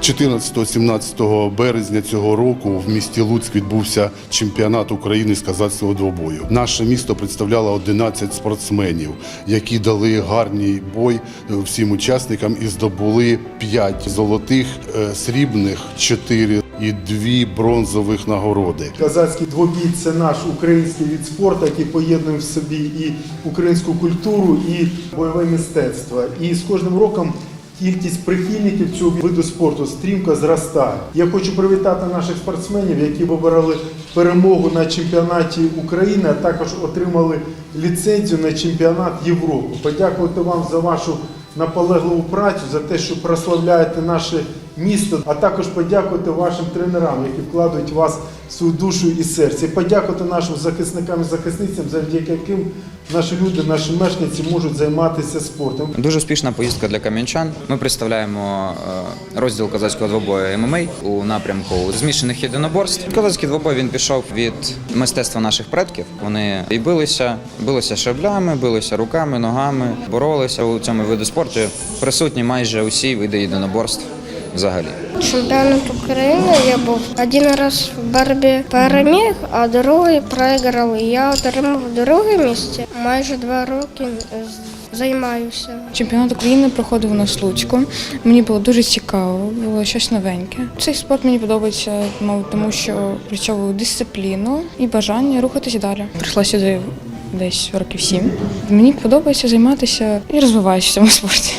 14-17 березня цього року в місті Луцьк відбувся чемпіонат України з казацького двобою. Наше місто представляло 11 спортсменів, які дали гарний бой е, всім учасникам і здобули 5 золотих, е, срібних, 4 і 2 бронзових нагороди. Казацький двобій це наш український від спорту, який поєднує в собі і українську культуру, і бойове мистецтво. І з кожним роком кількість прихильників цього виду спорту стрімко зростає. Я хочу привітати наших спортсменів, які вибороли перемогу на чемпіонаті України, а також отримали ліцензію на чемпіонат Європи. Подякувати вам за вашу наполегливу працю, за те, що прославляєте наше місто, а також подякувати вашим тренерам, які вкладають в вас свою душу і серце. І подякувати нашим захисникам і захисницям, завдяки яким наші люди, наші мешканці можуть займатися спортом. Дуже успішна поїздка для кам'янчан. Ми представляємо е, розділ козацького двобою ММА у напрямку змішаних єдиноборств. Козацький двобой він пішов від мистецтва наших предків. Вони і билися, билися шаблями, билися руками, ногами, боролися у цьому виду спорту. Присутні майже усі види єдиноборств взагалі. Чемпіонат України я був один раз в боротьбі переміг, а другий проіграв. І Я отримав друге місце. Майже два роки займаюся. Чемпіонат України проходив у нас Луцьку. Мені було дуже цікаво, було щось новеньке. Цей спорт мені подобається, мабуть, тому що працьовую дисципліну і бажання рухатися далі. Прийшла сюди десь років сім. Мені подобається займатися і розвиваюся в цьому спорті.